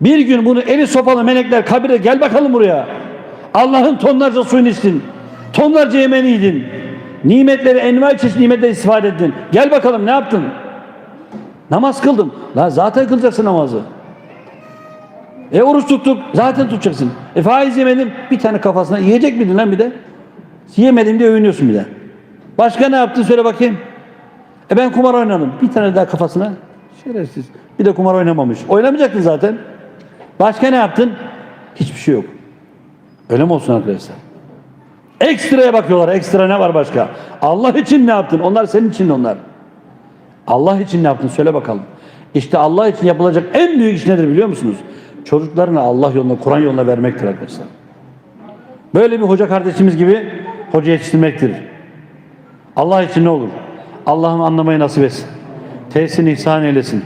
Bir gün bunu eli sopalı melekler kabire gel bakalım buraya. Allah'ın tonlarca suyunu içtin. Tonlarca yemeğini yedin. Nimetleri, envai çeşit nimetleri istifade ettin. Gel bakalım ne yaptın? Namaz kıldım. La zaten kılacaksın namazı. E oruç tuttuk. Zaten tutacaksın. E faiz yemedim. Bir tane kafasına yiyecek miydin lan bir de? Yemedim diye övünüyorsun bir de. Başka ne yaptın söyle bakayım. E ben kumar oynadım. Bir tane daha kafasına. Şerefsiz. Bir de kumar oynamamış. Oynamayacaktın zaten. Başka ne yaptın? Hiçbir şey yok. Öyle mi olsun arkadaşlar? Ekstraya bakıyorlar. Ekstra ne var başka? Allah için ne yaptın? Onlar senin için onlar. Allah için ne yaptın? Söyle bakalım. İşte Allah için yapılacak en büyük iş nedir biliyor musunuz? Çocuklarını Allah yoluna, Kur'an yoluna vermektir arkadaşlar. Böyle bir hoca kardeşimiz gibi hoca yetiştirmektir. Allah için ne olur? Allah'ım anlamayı nasip etsin. Tesini ihsan eylesin.